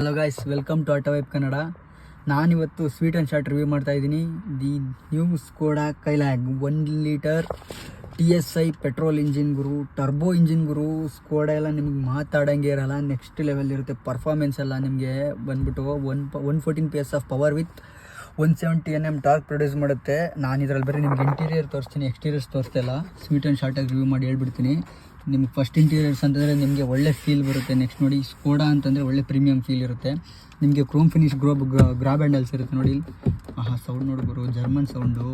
Hello guys welcome to auto web Kannada ನಾನಿವತ್ತು sweet and short review ಮಾಡ್ತಾ ಇದ್ದೀನಿ. The new Skoda Kylaq one litre T S I petrol engine Guru turbo engine ಗುರು Skoda ಎಲ್ಲ ನಿಮ್ಗೆ ಮಾತಾಡೋಂಗೆ ಇರಲ್ಲ next level ಇರುತ್ತೆ performance ಎಲ್ಲ ನಿಮಗೆ ಬಂದ್ಬಿಟ್ಟು ಒನ್ ಪ one fourteen P S of power with one seventy N M torque produce ಮಾಡುತ್ತೆ. ನಾನು ಇದರಲ್ಲಿ ಬರೀ ನಿಮ್ಗೆ ಇಂಟೀರಿಯರ್ ತೋರಿಸ್ತೀನಿ ಎಕ್ಸ್ಟೀರಿಯರ್ಸ್ ತೋರಿಸ್ತಿಲ್ಲ ಸ್ವೀಟ್ ಆ್ಯಂಡ್ ಶಾರ್ಟಾಗಿ ರಿವ್ಯೂ ಮಾಡಿ ಹೇಳ್ಬಿಡ್ತೀನಿ. ನಿಮ್ಗೆ ಫಸ್ಟ್ ಇಂಟೀರಿಯರ್ಸ್ ಅಂತಂದರೆ ನಿಮಗೆ ಒಳ್ಳೆ ಫೀಲ್ ಬರುತ್ತೆ. ನೆಕ್ಸ್ಟ್ ನೋಡಿ ಸ್ಕೋಡಾ ಅಂತಂದರೆ ಒಳ್ಳೆ ಪ್ರೀಮಿಯಂ ಫೀಲ್ ಇರುತ್ತೆ. ನಿಮಗೆ ಕ್ರೋಮ್ ಫಿನಿಶ್ ಗ್ರೋ ಗ್ರಾಬ್ ಹ್ಯಾಂಡಲ್ಸ್ ಇರುತ್ತೆ ನೋಡಿ. ಆಹಾ ಸೌಂಡ್ ನೋಡಿ ಬರು ಜರ್ಮನ್ ಸೌಂಡು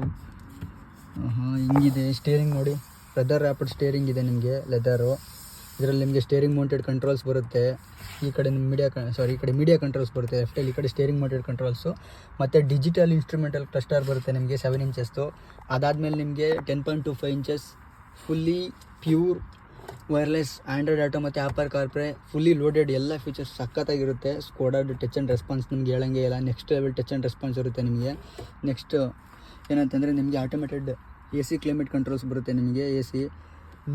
ಹಾಂ ಹಿಂಗಿದೆ ಸ್ಟೇರಿಂಗ್ ನೋಡಿ. ಲೆದರ್ ರ್ಯಾಪಿಡ್ ಸ್ಟೇರಿಂಗ್ ಇದೆ ನಿಮಗೆ ಲೆದರು ಇದರಲ್ಲಿ ನಿಮಗೆ ಸ್ಟೇರಿಂಗ್ ಮೌಂಟೆಡ್ ಕಂಟ್ರೋಲ್ಸ್ ಬರುತ್ತೆ. ಈ ಕಡೆ ಮೀಡಿಯಾ ಸಾರಿ ಈ ಕಡೆ ಮೀಡಿಯಾ ಕಂಟ್ರೋಲ್ಸ್ ಬರುತ್ತೆ. ಲೆಫ್ಟಲ್ಲಿ ಈ ಕಡೆ ಸ್ಟೇರಿಂಗ್ ಮೌಂಟೆಡ್ ಕಂಟ್ರೋಲ್ಸು ಮತ್ತು ಡಿಜಿಟಲ್ ಇನ್ಸ್ಟ್ರೂಮೆಂಟಲ್ ಕ್ಲಸ್ಟರ್ ಬರುತ್ತೆ ನಿಮಗೆ ಸೆವೆನ್ ಇಂಚಸ್ದು ಅದಾದಮೇಲೆ ನಿಮಗೆ ten point two five inches fully pure wireless Android auto ಮತ್ತು ಆಪರ್ ಕಾರ್ಪ್ರೆ ಫುಲ್ಲಿ ಲೋಡೆಡ್ ಎಲ್ಲ ಫೀಚರ್ಸ್ ಸಖತ್ತಾಗಿರುತ್ತೆ. ಸ್ಕೋಡಾಡ್ ಟಚ್ ಆ್ಯಂಡ್ ರೆಸ್ಪಾನ್ಸ್ ನಿಮ್ಗೆ ಹೇಳಂಗೆ ಇಲ್ಲ. Next level touch and response ಇರುತ್ತೆ ನಿಮಗೆ. ನೆಕ್ಸ್ಟ್ ಏನಂತಂದರೆ ನಿಮಗೆ automated A C climate controls ಬರುತ್ತೆ ನಿಮಗೆ ಎ ಸಿ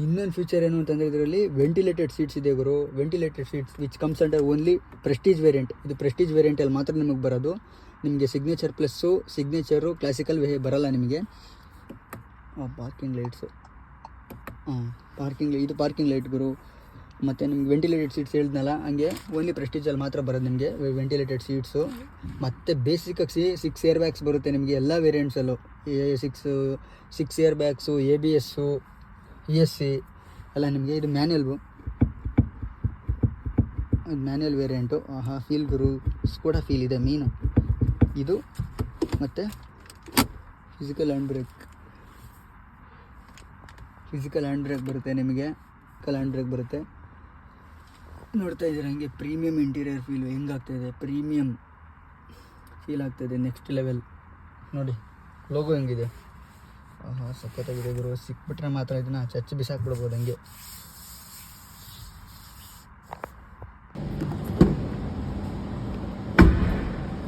ಇನ್ನೊಂದು ಫ್ಯೂಚರ್ ಏನು ಅಂತಂದರೆ ಇದರಲ್ಲಿ ವೆಂಟಿಲೇಟೆಡ್ ಸೀಟ್ಸ್ ಇದೆ ಗುರು. Ventilated seats which comes under only prestige variant ಇದು ಪ್ರೆಸ್ಟೀಜ್ ವೇರಿಯಂಟಲ್ಲಿ ಮಾತ್ರ ನಿಮಗೆ ಬರೋದು. ನಿಮಗೆ ಸಿಗ್ನೇಚರ್ ಪ್ಲಸ್ಸು ಸಿಗ್ನೇಚರು ಕ್ಲಾಸಿಕಲ್ ಬರಲ್ಲ ನಿಮಗೆ. ಪಾರ್ಕಿಂಗ್ ಲೈಟ್ಸು ಹಾಂ ಪಾರ್ಕಿಂಗ್, ಇದು ಪಾರ್ಕಿಂಗ್ ಲೈಟ್ಗಳು ಮತ್ತು ನಿಮ್ಗೆ ವೆಂಟಿಲೇಟೆಡ್ ಸೀಟ್ಸ್ ಹೇಳಿದ್ನಲ್ಲ, ಹಂಗೆ ಓನ್ಲಿ ಪ್ರೆಸ್ಟೀಜಲ್ಲಿ ಮಾತ್ರ ಬರೋದು ನಿಮಗೆ ವೆಂಟಿಲೇಟೆಡ್ ಸೀಟ್ಸು ಮತ್ತು ಬೇಸಿಕಾಗಿ ಸಿಕ್ಸ್ ಏರ್ ಬ್ಯಾಗ್ಸ್ ಬರುತ್ತೆ ನಿಮಗೆ ಎಲ್ಲ ವೇರಿಯಂಟ್ಸಲ್ಲೂ six six air bags A B S E S C ಎಲ್ಲ ನಿಮಗೆ ಇದು ಮ್ಯಾನ್ಯಲ್ವು ಇದು ಮ್ಯಾನ್ಯಲ್ ವೇರಿಯಂಟು ಆಹಾ ಫೀಲ್ ಗುರು ಸ್ಕೋಡ ಫೀಲ್ ಇದೆ, ಮೀನು. ಇದು ಮತ್ತು physical and brake physical hand brake ಬರುತ್ತೆ ನಿಮಗೆ. ಫಿಸಿಕಲ್ ಹ್ಯಾಂಡ್ ಬರುತ್ತೆ. ನೋಡ್ತಾ ಇದ್ದೀರಾ ಹಂಗೆ ಪ್ರೀಮಿಯಂ ಇಂಟೀರಿಯರ್ ಫೀಲ್ ಹೆಂಗಾಗ್ತಾಯಿದೆ ಪ್ರೀಮಿಯಂ ಫೀಲ್ ಆಗ್ತಾಯಿದೆ ನೆಕ್ಸ್ಟ್ ಲೆವೆಲ್ ನೋಡಿ ಲೋಗೋ ಹೆಂಗಿದೆ? ಆಹಾ, ಸಖತ್ತಾಗಿದೆ ಗುರು. ಸಿಕ್ಬಿಟ್ರೆ ಮಾತ್ರ ಇದನ್ನ ಚಚ್ಚಿ ಬಿಸಾಕ್ಬಿಡ್ಬೋದು ಹಂಗೆ.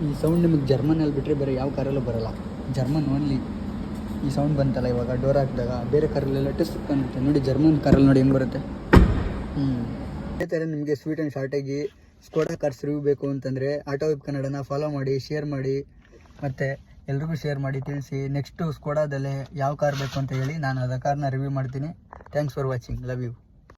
ಈ ಸೌಂಡ್ ನಿಮಗೆ ಜರ್ಮನಲ್ಲಿ ಬಿಟ್ಟರೆ ಬೇರೆ ಯಾವ ಕಾರಲ್ಲೂ ಬರಲ್ಲ. ಜರ್ಮನ್ ಓನ್ಲಿ ಸೌಂಡ್ ಬಂತಲ್ಲ ಇವಾಗ? ಡೋರ್ ಹಾಕಿದಾಗ ಬೇರೆ ಕಾರಲ್ಲೆಲ್ಲ ಟೆಸ್ಟ್ ಕಾಣುತ್ತೆ. ನೋಡಿ ಜರ್ಮನ್ ಕಾರಲ್ಲಿ ನೋಡಿ ಹೆಂಗೆ ಬರುತ್ತೆ. ಹ್ಞೂ ಅದೇ ಥರ ನಿಮಗೆ ಸ್ವೀಟ್ ಆ್ಯಂಡ್ ಶಾರ್ಟಾಗಿ ಸ್ಕೋಡಾ ಕಾರ್ಸ್ ರಿವ್ಯೂ ಬೇಕು ಅಂತಂದರೆ ಆಟೋ ವೆಬ್ ಕನ್ನಡನ ಫಾಲೋ ಮಾಡಿ ಶೇರ್ ಮಾಡಿ, ಮತ್ತು ಎಲ್ರಿಗೂ ಶೇರ್ ಮಾಡಿ ತಿಳಿಸಿ. ನೆಕ್ಸ್ಟು ಸ್ಕೋಡಾದಲ್ಲೇ ಯಾವ ಕಾರ್ ಬೇಕು ಅಂತ ಹೇಳಿ ನಾನು ಅದ ಕಾರ್ನ ರಿವ್ಯೂ ಮಾಡ್ತೀನಿ. Thanks for watching love you